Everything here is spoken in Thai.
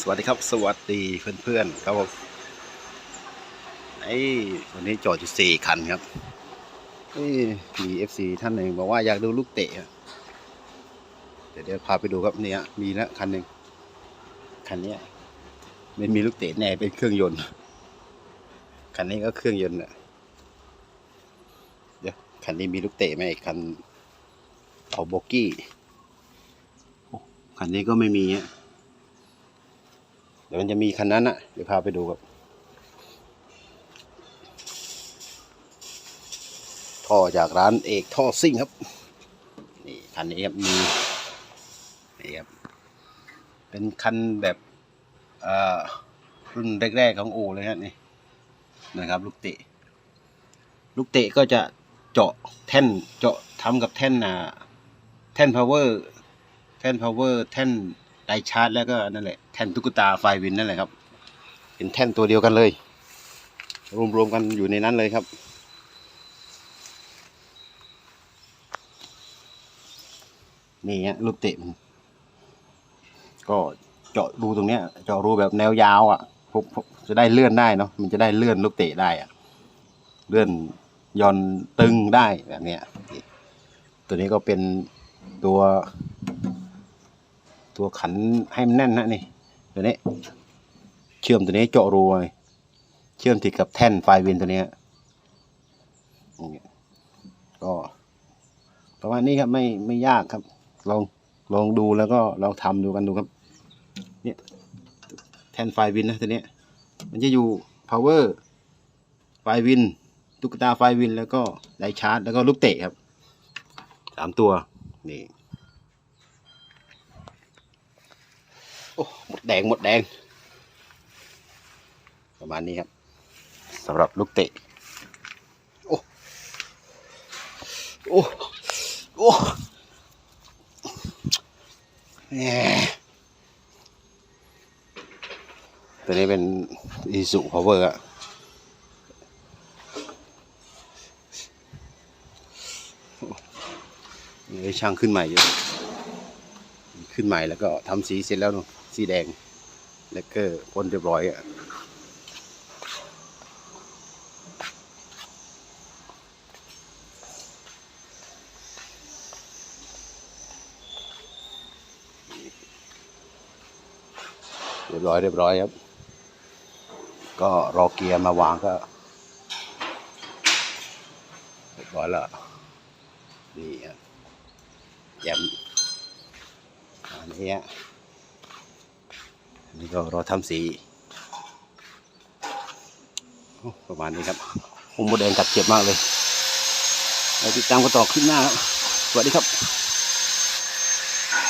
สวัสดีครับ สวัสดีเพื่อนๆครับผมไอ้วันนี้จอดอยู่สี่คันครับนี่มีเอฟซีท่านหนึ่งบอกว่าอยากดูลูกเตะเดี๋ยวเดี๋ยวพาไปดูครับเนี่ยมีแล้วคันหนึ่งคันเนี้ยไม่มีลูกเตะแน่เป็นเครื่องยนต์คันนี้ก็เครื่องยนต์อะเดี๋ยวคันนี้มีลูกเตะไหมคันเอาโบกี้โอ้คันนี้ก็ไม่มีอะ เดี๋ยวมันจะมีคันนั้นอะเดี๋ยวพาไปดูครับท่อจากร้านเอกท่อซิ่งครับนี่คันนี้ครับมีนี่ครับเป็นคันแบบรุ่นแรกๆของอูเลยฮะนี่นะครับลูกเตะ ลูกเตะก็จะเจาะแท่นเจาะทำกับแท่นอ่าแท่นพาวเวอร์แท่นพาวเวอร์แท่น ไดชาร์จแล้วก็นั่นแหละแท่นตุ๊กตาไฟวินนั่นแหละครับ เป็นแท่นตัวเดียวกันเลย รวมๆกันอยู่ในนั้นเลยครับนี่ฮะลูกเตะมันก็เจาะรูตรงเนี้ยเจาะรูแบบแนวยาวอะพวกพวกจะได้เลื่อนได้เนาะมันจะได้เลื่อนลูกเตะได้อะ เลื่อนย่อนตึงได้แบบเนี้ยตัวนี้ก็เป็นตัว ตัวขันให้มันแน่นนะนี่ตัวนี้ เชื่อมตัวนี้เจาะรูไว้เชื่อมติดกับแท่นไฟวินตัวนี้ยอย่างเงี้ยก็ประมาณนี้ครับไม่ไม่ยากครับ ลองลองดูแล้วก็ลองทำดูกันดูครับ เนี่ยแท่นไฟวินนะตัวเนี้ยมันจะอยู่ power ไฟวินตุ๊กตาไฟวินแล้วก็ไดชาร์จแล้วก็ลูกเตะครับสามตัวนี่ โอ้หมดแดงหมดแดง ประมาณนี้ครับสำหรับลูกเตะ โอ้ โอ้ โอ้ตัวนี้เป็นอีสุพาวเวอร์อะนี่ช่างขึ้นใหม่อยู่ ขึ้นใหม่แล้วก็ทำสีเสร็จแล้วเนอะ สีแดง แล้วก็พ่นเรียบร้อยอะเรียบร้อยเรียบร้อยครับ ก็รอเกียร์มาวางก็เรียบร้อยแล้วนี่ครับแยมอันนี้ นี่ก็รอทำสีประมาณนี้ครับผมโมแดงกัดเจ็บมากเลยเราติดตามกันต่อขึ้นหน้าครับ สวัสดีครับ